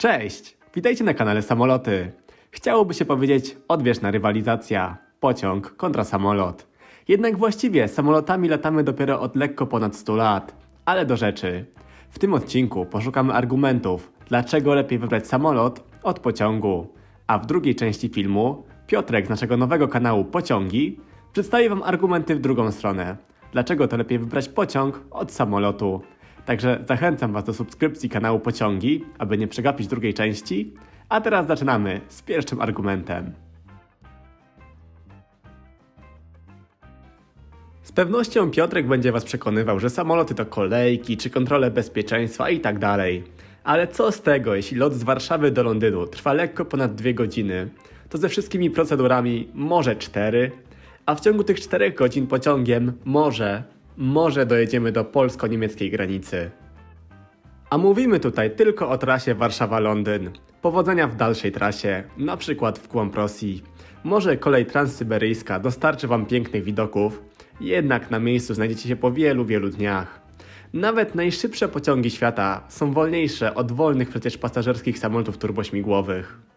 Cześć! Witajcie na kanale Samoloty. Chciałoby się powiedzieć odwieczna rywalizacja. Pociąg kontra samolot. Jednak właściwie samolotami latamy dopiero od lekko ponad 100 lat. Ale do rzeczy. W tym odcinku poszukamy argumentów, dlaczego lepiej wybrać samolot od pociągu. A w drugiej części filmu Piotrek z naszego nowego kanału Pociągi przedstawi Wam argumenty w drugą stronę. Dlaczego to lepiej wybrać pociąg od samolotu. Także zachęcam Was do subskrypcji kanału Pociągi, aby nie przegapić drugiej części. A teraz zaczynamy z pierwszym argumentem. Z pewnością Piotrek będzie Was przekonywał, że samoloty to kolejki, czy kontrole bezpieczeństwa i tak dalej. Ale co z tego, jeśli lot z Warszawy do Londynu trwa lekko ponad dwie godziny, to ze wszystkimi procedurami może cztery, a w ciągu tych czterech godzin pociągiem może, może dojedziemy do polsko-niemieckiej granicy. A mówimy tutaj tylko o trasie Warszawa-Londyn. Powodzenia w dalszej trasie, na przykład w głąb Rosji. Może kolej transsyberyjska dostarczy Wam pięknych widoków, jednak na miejscu znajdziecie się po wielu, wielu dniach. Nawet najszybsze pociągi świata są wolniejsze od wolnych przecież pasażerskich samolotów turbośmigłowych.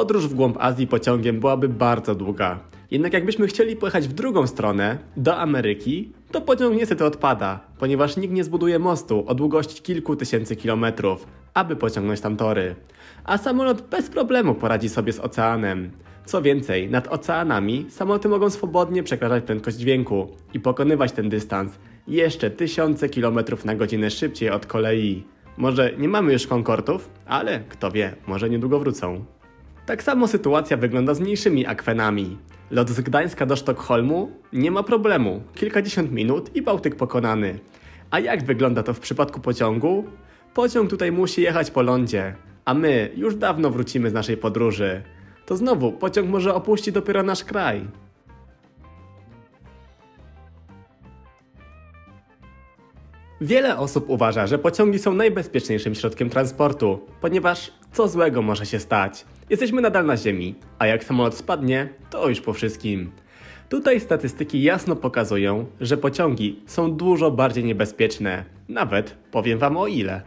Podróż w głąb Azji pociągiem byłaby bardzo długa. Jednak jakbyśmy chcieli pojechać w drugą stronę, do Ameryki, to pociąg niestety odpada, ponieważ nikt nie zbuduje mostu o długości kilku tysięcy kilometrów, aby pociągnąć tam tory. A samolot bez problemu poradzi sobie z oceanem. Co więcej, nad oceanami samoloty mogą swobodnie przekraczać prędkość dźwięku i pokonywać ten dystans jeszcze tysiące kilometrów na godzinę szybciej od kolei. Może nie mamy już Concordów, ale kto wie, może niedługo wrócą. Tak samo sytuacja wygląda z mniejszymi akwenami. Lot z Gdańska do Sztokholmu nie ma problemu. Kilkadziesiąt minut i Bałtyk pokonany. A jak wygląda to w przypadku pociągu? Pociąg tutaj musi jechać po lądzie, a my już dawno wrócimy z naszej podróży. To znowu pociąg może opuścić dopiero nasz kraj. Wiele osób uważa, że pociągi są najbezpieczniejszym środkiem transportu, ponieważ co złego może się stać? Jesteśmy nadal na ziemi, a jak samolot spadnie, to już po wszystkim. Tutaj statystyki jasno pokazują, że pociągi są dużo bardziej niebezpieczne. Nawet powiem wam o ile.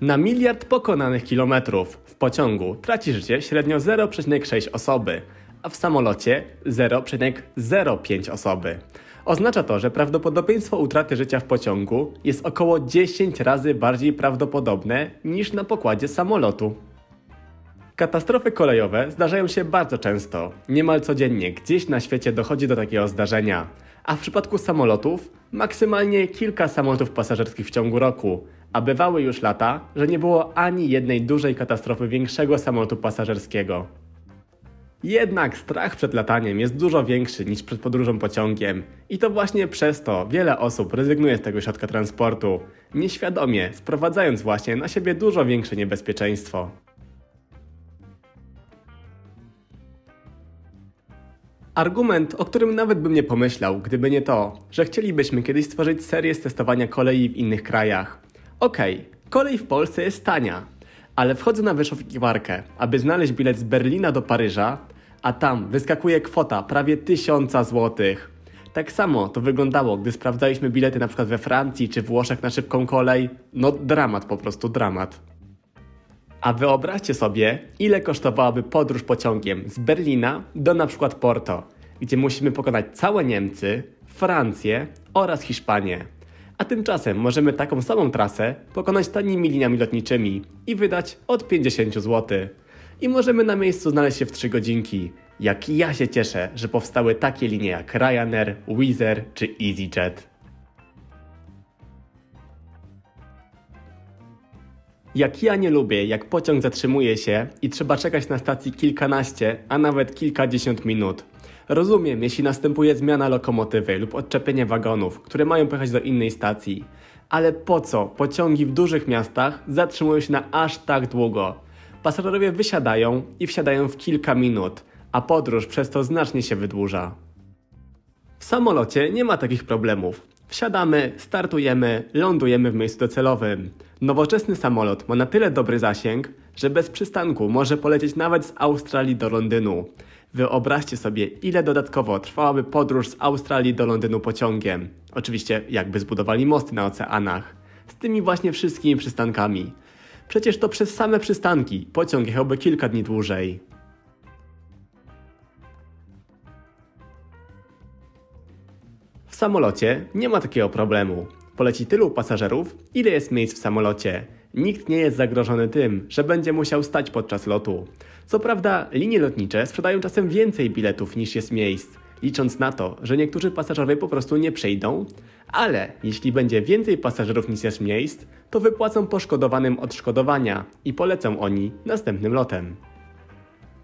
Na miliard pokonanych kilometrów w pociągu traci życie średnio 0,6 osoby, a w samolocie 0,05 osoby. Oznacza to, że prawdopodobieństwo utraty życia w pociągu jest około 10 razy bardziej prawdopodobne niż na pokładzie samolotu. Katastrofy kolejowe zdarzają się bardzo często. Niemal codziennie gdzieś na świecie dochodzi do takiego zdarzenia. A w przypadku samolotów maksymalnie kilka samolotów pasażerskich w ciągu roku. A bywały już lata, że nie było ani jednej dużej katastrofy większego samolotu pasażerskiego. Jednak strach przed lataniem jest dużo większy niż przed podróżą pociągiem i to właśnie przez to wiele osób rezygnuje z tego środka transportu, nieświadomie sprowadzając właśnie na siebie dużo większe niebezpieczeństwo. Argument, o którym nawet bym nie pomyślał, gdyby nie to, że chcielibyśmy kiedyś stworzyć serię z testowania kolei w innych krajach. Okej, kolej w Polsce jest tania, ale wchodzę na wyszukiwarkę, aby znaleźć bilet z Berlina do Paryża, a tam wyskakuje kwota prawie 1000 złotych. Tak samo to wyglądało, gdy sprawdzaliśmy bilety na przykład we Francji czy Włoszech na szybką kolej. No dramat po prostu, dramat. A wyobraźcie sobie, ile kosztowałaby podróż pociągiem z Berlina do na przykład Porto, gdzie musimy pokonać całe Niemcy, Francję oraz Hiszpanię. A tymczasem możemy taką samą trasę pokonać tanimi liniami lotniczymi i wydać od 50 zł. I możemy na miejscu znaleźć się w 3 godzinki. Jak ja się cieszę, że powstały takie linie jak Ryanair, Wizz czy EasyJet. Jak ja nie lubię, jak pociąg zatrzymuje się i trzeba czekać na stacji kilkanaście, a nawet kilkadziesiąt minut. Rozumiem, jeśli następuje zmiana lokomotywy lub odczepienie wagonów, które mają pojechać do innej stacji. Ale po co pociągi w dużych miastach zatrzymują się na aż tak długo? Pasażerowie wysiadają i wsiadają w kilka minut, a podróż przez to znacznie się wydłuża. W samolocie nie ma takich problemów. Wsiadamy, startujemy, lądujemy w miejscu docelowym. Nowoczesny samolot ma na tyle dobry zasięg, że bez przystanku może polecieć nawet z Australii do Londynu. Wyobraźcie sobie, ile dodatkowo trwałaby podróż z Australii do Londynu pociągiem. Oczywiście, jakby zbudowali mosty na oceanach. Z tymi właśnie wszystkimi przystankami. Przecież to przez same przystanki pociąg jechałby kilka dni dłużej. W samolocie nie ma takiego problemu. Poleci tylu pasażerów, ile jest miejsc w samolocie. Nikt nie jest zagrożony tym, że będzie musiał stać podczas lotu. Co prawda, linie lotnicze sprzedają czasem więcej biletów niż jest miejsc, licząc na to, że niektórzy pasażerowie po prostu nie przejdą, ale jeśli będzie więcej pasażerów niż jest miejsc, to wypłacą poszkodowanym odszkodowania i polecą oni następnym lotem.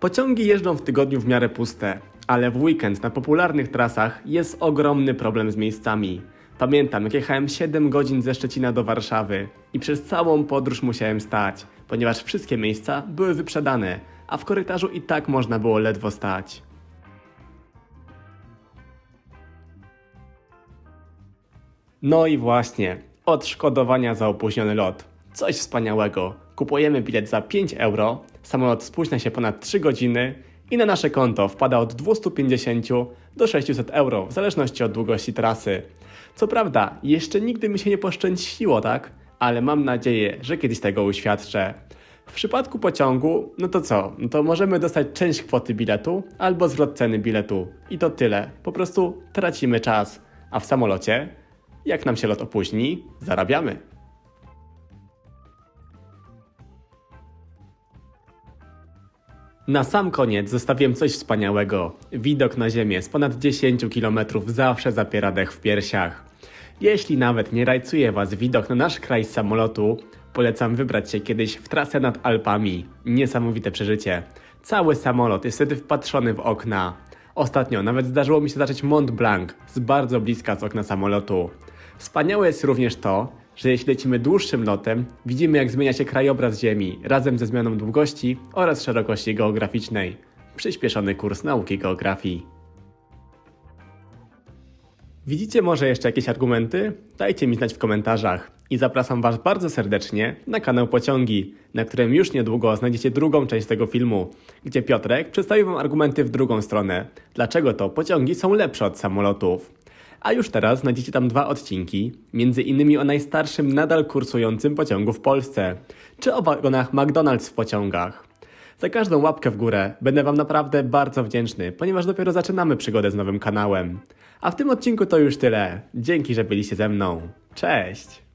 Pociągi jeżdżą w tygodniu w miarę puste, ale w weekend na popularnych trasach jest ogromny problem z miejscami. Pamiętam, jak jechałem 7 godzin ze Szczecina do Warszawy i przez całą podróż musiałem stać, ponieważ wszystkie miejsca były wyprzedane, a w korytarzu i tak można było ledwo stać. No i właśnie, odszkodowania za opóźniony lot. Coś wspaniałego. Kupujemy bilet za 5 euro, samolot spóźnia się ponad 3 godziny i na nasze konto wpada od 250 do 600 euro, w zależności od długości trasy. Co prawda, jeszcze nigdy mi się nie poszczęściło, tak? Ale mam nadzieję, że kiedyś tego uświadczę. W przypadku pociągu, no to co? No to możemy dostać część kwoty biletu albo zwrot ceny biletu. I to tyle. Po prostu tracimy czas. A w samolocie, jak nam się lot opóźni, zarabiamy. Na sam koniec zostawiłem coś wspaniałego. Widok na ziemię z ponad 10 km zawsze zapiera dech w piersiach. Jeśli nawet nie rajcuje Was widok na nasz kraj z samolotu, polecam wybrać się kiedyś w trasę nad Alpami. Niesamowite przeżycie. Cały samolot jest wtedy wpatrzony w okna. Ostatnio nawet zdarzyło mi się zobaczyć Mont Blanc z bardzo bliska z okna samolotu. Wspaniałe jest również to, że jeśli lecimy dłuższym lotem, widzimy jak zmienia się krajobraz Ziemi razem ze zmianą długości oraz szerokości geograficznej. Przyspieszony kurs nauki geografii. Widzicie może jeszcze jakieś argumenty? Dajcie mi znać w komentarzach. I zapraszam Was bardzo serdecznie na kanał Pociągi, na którym już niedługo znajdziecie drugą część tego filmu, gdzie Piotrek przedstawi Wam argumenty w drugą stronę, dlaczego to pociągi są lepsze od samolotów. A już teraz znajdziecie tam dwa odcinki, między innymi o najstarszym nadal kursującym pociągu w Polsce, czy o wagonach McDonald's w pociągach. Za każdą łapkę w górę będę Wam naprawdę bardzo wdzięczny, ponieważ dopiero zaczynamy przygodę z nowym kanałem. A w tym odcinku to już tyle. Dzięki, że byliście ze mną. Cześć!